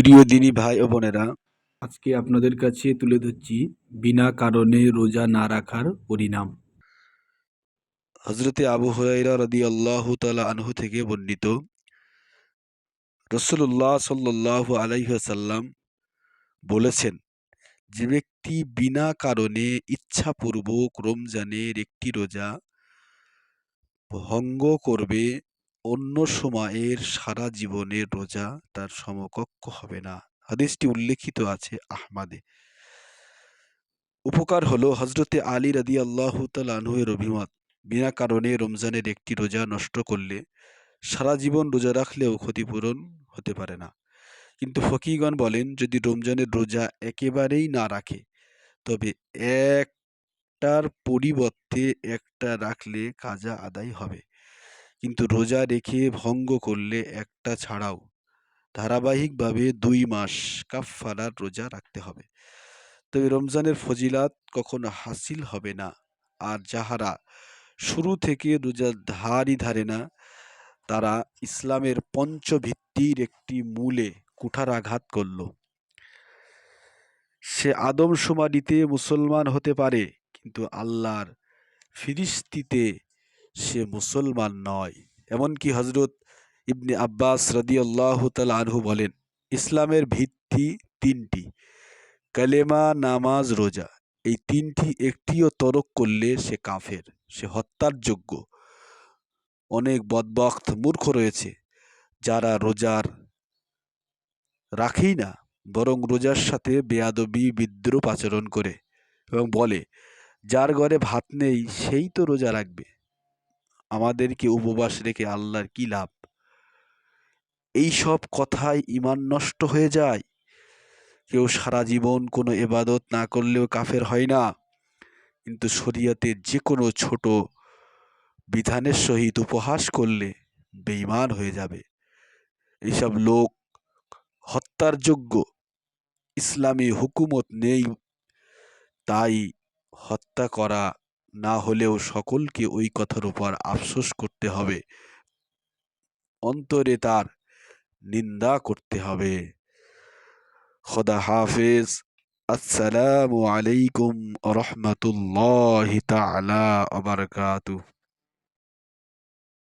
প্রিয় দিনী ভাই ও বোনেরা আজকে আপনাদের কাছে তুলে ধরছি বিনা কারণে রোজা না রাখার পরিণাম। হজরতে আবু হুরাইরা রদি আল্লাহ তালা আনহু থেকে বর্ণিত রসুল্লাহ সাল্লাহ আলাইসাল্লাম বলেছেন যে ব্যক্তি বিনা কারণে ইচ্ছাপূর্বক রমজানের একটি রোজা ভঙ্গ করবে অন্য সময়ের সারা জীবনের রোজা তার সমকক্ষ হবে না। হাদিসটি উল্লেখিত আছে আহমাদে। উপকার হলো হজরতে আলী রাদি আল্লাহ তালহের অভিমত, বিনা কারণে রমজানের একটি রোজা নষ্ট করলে সারা জীবন রোজা রাখলেও ক্ষতিপূরণ হতে পারে না। কিন্তু ফকিগণ বলেন, যদি রমজানের রোজা একেবারেই না রাখে, তবে একটার পরিবর্তে একটা রাখলে কাজা আদায় হবে। কিন্তু রোজা রেখে ভঙ্গ করলে একটা ছাড়াও ধারাবাহিকভাবে দুই মাস কাফফারার রোজা রাখতে হবে। তবে রমজানের ফজিলাত কখনো হাসিল হবে না। আর যাহারা শুরু থেকে রোজা ধারই ধারে না, তারা ইসলামের পঞ্চভিত্তির একটি মূলে কুঠারাঘাত করল। সে আদম সুমারিতে মুসলমান হতে পারে, কিন্তু আল্লাহর ফিরিস্তিতে সে মুসলমান নয়। এমনকি হজরত ইবনে আব্বাস রদিয়াল্লাহ তাল আনহু বলেন, ইসলামের ভিত্তি তিনটি, কালেমা, নামাজ, রোজা। এই তিনটি একটিও তরক করলে সে কাফের, সে হত্যার যোগ্য। অনেক বদবক্ত মূর্খ রয়েছে, যারা রোজার রাখেই না, বরং রোজার সাথে বেয়াদবি, বিদ্রুপ আচরণ করে এবং বলে, যার ঘরে ভাত নেই, সেই তো রোজা রাখবে। আমাদেরকে উপবাস রেখে আল্লাহর কি লাভ? এই সব কথায় ইমান নষ্ট হয়ে যায়। কেউ সারা জীবন কোনো এবাদত না করলেও কাফের হয় না। কিন্তু শরিয়াতে যে কোনো ছোট বিধানের সহিত উপহাস করলে বেইমান হয়ে যাবে। এইসব লোক হত্যার যোগ্য। ইসলামী হুকুমত নেই। তাই হত্যা করা না হলেও সকলকে ওই কথার উপর আফসোস করতে হবে। অন্তরে তার নিন্দা করতে হবে। খোদা হাফেজ। আসসালামু আলাইকুম রহমতুল্লাহ তালা আবরকাতু